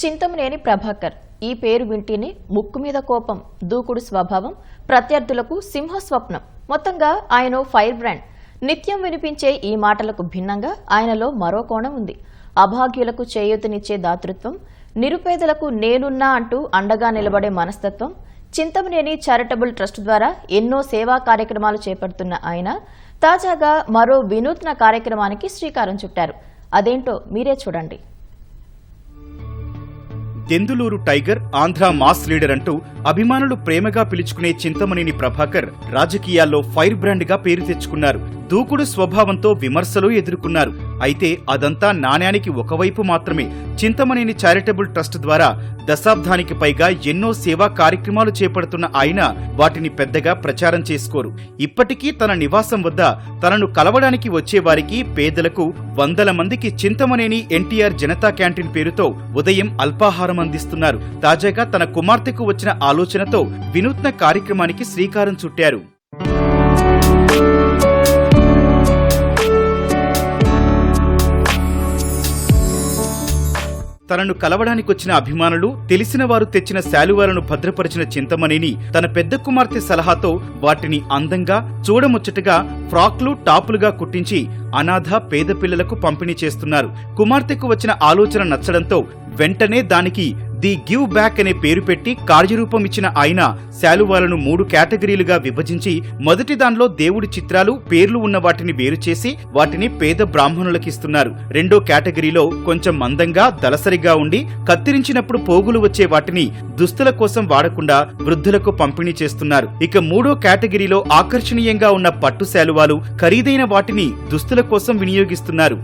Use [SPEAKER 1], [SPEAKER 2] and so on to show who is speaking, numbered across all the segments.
[SPEAKER 1] చింతమనేని ప్రభాకర్. ఈ పేరు వింటేనే ముక్కు మీద కోపం దూకుడు స్వభావం ప్రత్యర్థులకు సింహ స్వప్నం మొత్తంగా ఆయన ఫైర్ బ్రాండ్. నిత్యం వినిపించే ఈ మాటలకు భిన్నంగా ఆయనలో మరో కోణం ఉంది. అభాగ్యులకు చేయూతనిచ్చే దాతృత్వం నిరుపేదలకు నేనున్నా అంటూ అండగా నిలబడే మనస్తత్వం చింతమనేని చారిటబుల్ ట్రస్ట్ ద్వారా ఎన్నో సేవా కార్యక్రమాలు చేపడుతున్న ఆయన తాజాగా మరో వినూత్న కార్యక్రమానికి శ్రీకారం చుట్టారు. అదేంటో మీరే చూడండి.
[SPEAKER 2] Denduluru tiger Andhra mass leader అంటూ అభిమానులు ప్రేమగా పిలుచుకునే చింతమనేని ప్రభాకర్ రాజకీయాల్లో ఫైర్ బ్రాండ్గా పేరు తెచ్చుకున్నారు. దూకుడు స్వభావంతో విమర్శలు ఎదుర్కొన్నారు. అయితే అదంతా నాణ్యానికి ఒకవైపు మాత్రమే. చింతమనేని చారిటబుల్ ట్రస్ట్ ద్వారా దశాబ్దానికి పైగా ఎన్నో సేవా కార్యక్రమాలు చేపడుతున్న ఆయన వాటిని పెద్దగా ప్రచారం చేసుకోరు. ఇప్పటికీ తన నివాసం వద్ద తనను కలవడానికి వచ్చేవారికి పేదలకు వందల మందికి చింతమనేని ఎన్టీఆర్ జనతా క్యాంటీన్ పేరుతో ఉదయం అల్పాహారం అందిస్తున్నారు. తాజాగా తన కుమార్తెకు వచ్చిన ఆలోచనతో వినూత్న కార్యక్రమానికి శ్రీకారం చుట్టారు. తనను కలవడానికి వచ్చిన అభిమానులు తెలిసిన వారు తెచ్చిన శాలువాలను భద్రపరిచిన చింతమణిని తన పెద్ద కుమార్తె సలహాతో వాటిని అందంగా చూడముచ్చటగా ఫ్రాక్లు టాపులుగా కుట్టించి అనాథ పేద పిల్లలకు పంపిణీ చేస్తున్నారు. కుమార్తెకు వచ్చిన ఆలోచన నచ్చడంతో వెంటనే దానికి ది గివ్ బ్యాక్ అనే పేరు పెట్టి కార్యరూపం ఇచ్చిన ఆయన శాలువాలను మూడు కేటగిరీలుగా విభజించి మొదటి దానిలో దేవుడి చిత్రాలు పేర్లు ఉన్న వాటిని వేరు చేసి వాటిని పేద బ్రాహ్మణులకిస్తున్నారు రెండో కేటగిరీలో కొంచెం మందంగా దలసరిగా ఉండి కత్తిరించినప్పుడు పోగులు వచ్చే వాటిని దుస్తుల కోసం వాడకుండా వృద్ధులకు పంపిణీ చేస్తున్నారు. ఇక మూడో కేటగిరీలో ఆకర్షణీయంగా ఉన్న పట్టు శాలువాలు ఖరీదైన వాటిని దుస్తుల కోసం వినియోగిస్తున్నారు.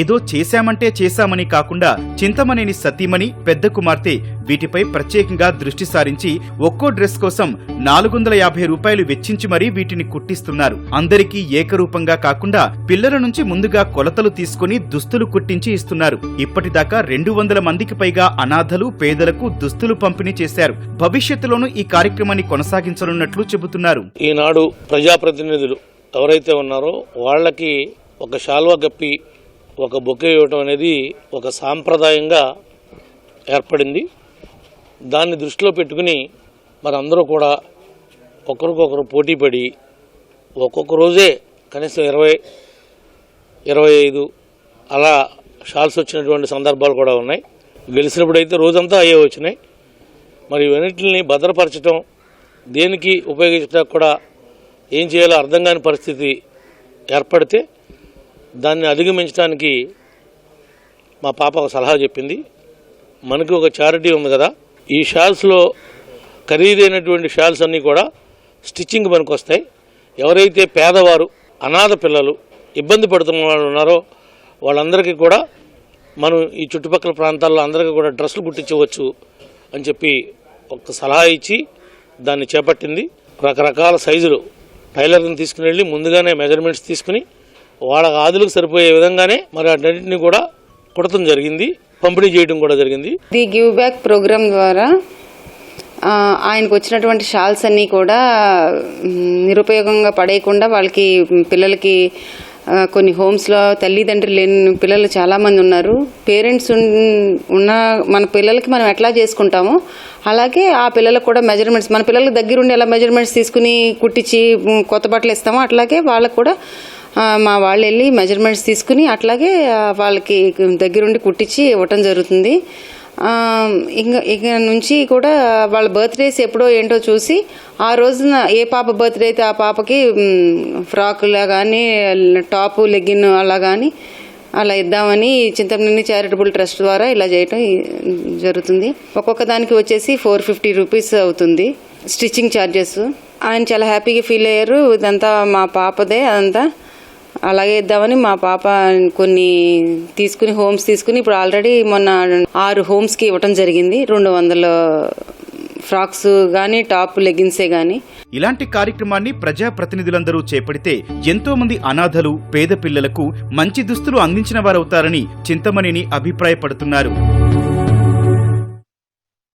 [SPEAKER 2] ఏదో చేశామంటే చేశామని కాకుండా చింతమనేని సతీమణి పెద్ద కుమార్తె వీటిపై ప్రత్యేకంగా దృష్టి సారించి ఒక్కో డ్రెస్ కోసం నాలుగు వందల యాభై రూపాయలు వెచ్చించి మరీ వీటిని కుట్టిస్తున్నారు. అందరికీ ఏకరూపంగా కాకుండా పిల్లల నుంచి ముందుగా కొలతలు తీసుకుని దుస్తులు కుట్టించి ఇస్తున్నారు. ఇప్పటిదాకా రెండు వందల మందికి పైగా అనాథలు పేదలకు దుస్తులు పంపిణీ చేశారు. భవిష్యత్తులోనూ ఈ కార్యక్రమాన్ని కొనసాగించనున్నట్లు చెబుతున్నారు.
[SPEAKER 3] ఈనాడు ప్రజాప్రతినిధులు ఎవరైతే ఉన్నారో వాళ్ళకి ఒక శాల్వా గప్పి ఒక బొకే ఇవ్వటం అనేది ఒక సాంప్రదాయంగా ఏర్పడింది. దాన్ని దృష్టిలో పెట్టుకుని మరి అందరూ కూడా ఒకరికొకరు పోటీపడి ఒక్కొక్క రోజే కనీసం ఇరవై ఇరవై ఐదు అలా షాల్స్ వచ్చినటువంటి సందర్భాలు కూడా ఉన్నాయి. గెలిచినప్పుడు అయితే రోజంతా అయ్యే వచ్చినాయి. మరి ఇవన్నిటిని భద్రపరచడం దేనికి ఉపయోగించడానికి కూడా ఏం చేయాలో అర్థం కాని పరిస్థితి ఏర్పడితే దాన్ని అధిగమించడానికి మా పాప ఒక సలహా చెప్పింది. మనకి ఒక చారిటీ ఉంది కదా ఈ షాల్స్లో ఖరీదైనటువంటి షాల్స్ అన్నీ కూడా స్టిచ్చింగ్ పనికి వస్తాయి. ఎవరైతే పేదవారు అనాథ పిల్లలు ఇబ్బంది పడుతున్న వాళ్ళు ఉన్నారో వాళ్ళందరికీ కూడా మనం ఈ చుట్టుపక్కల ప్రాంతాల్లో అందరికీ కూడా డ్రెస్సులు కుట్టించవచ్చు అని చెప్పి ఒక సలహా ఇచ్చి దాన్ని చేపట్టింది. రకరకాల సైజులు టైలర్ని తీసుకుని వెళ్ళి ముందుగానే మెజర్మెంట్స్ తీసుకుని వాళ్ళ ఆదులకు సరిపోయే విధంగానే మరి అన్నింటినీ కూడా కుడతం జరిగింది పంపిణీ చేయడం కూడా జరిగింది.
[SPEAKER 4] ది గివ్ బ్యాక్ ప్రోగ్రామ్ ద్వారా ఆయనకు వచ్చినటువంటి షాల్స్ అన్నీ కూడా నిరుపయోగంగా పడేయకుండా వాళ్ళకి పిల్లలకి కొన్ని హోమ్స్లో తల్లిదండ్రులు లేని పిల్లలు చాలామంది ఉన్నారు. పేరెంట్స్ ఉన్- ఉన్న మన పిల్లలకి మనం ఎట్లా చేసుకుంటామో అలాగే ఆ పిల్లలకు కూడా మెజర్మెంట్స్ మన పిల్లల దగ్గరుండి ఎలా మెజర్మెంట్స్ తీసుకుని కుట్టించి కొత్త బట్టలు ఇస్తామో అట్లాగే వాళ్ళకు కూడా మా వాళ్ళు వెళ్ళి మెజర్మెంట్స్ తీసుకుని అట్లాగే వాళ్ళకి దగ్గరుండి కుట్టించి ఇవ్వటం జరుగుతుంది. ఇంకా ఇక నుంచి కూడా వాళ్ళ బర్త్డేస్ ఎప్పుడో ఏంటో చూసి ఆ రోజున ఏ పాప బర్త్డే అయితే ఆ పాపకి ఫ్రాకులా కానీ టాపు లెగ్గిన్ అలా కానీ అలా ఇద్దామని చింతమనేని చారిటబుల్ ట్రస్ట్ ద్వారా ఇలా చేయటం జరుగుతుంది. ఒక్కొక్క దానికి వచ్చేసి ఫోర్ ఫిఫ్టీ రూపీస్ అవుతుంది స్టిచ్చింగ్ ఛార్జెస్ ఆయన చాలా హ్యాపీగా ఫీల్ అయ్యారు. ఇదంతా మా పాపదే అదంతా. అలాగే ఇద్దామని మా పాప కొన్ని తీసుకుని హోమ్స్ తీసుకుని ఇప్పుడు ఆల్రెడీ మొన్న ఆరు హోమ్స్కి ఇవ్వటం జరిగింది. రెండు వందల ఫ్రాక్స్ కానీ టాప్ లెగిన్సే కానీ
[SPEAKER 2] ఇలాంటి కార్యక్రమాన్ని ప్రజాప్రతినిధులందరూ చేపడితే ఎంతో మంది అనాథలు పేద పిల్లలకు మంచి దుస్తులు అందించిన వారవుతారని చింతమణిని అభిప్రాయపడుతున్నారు.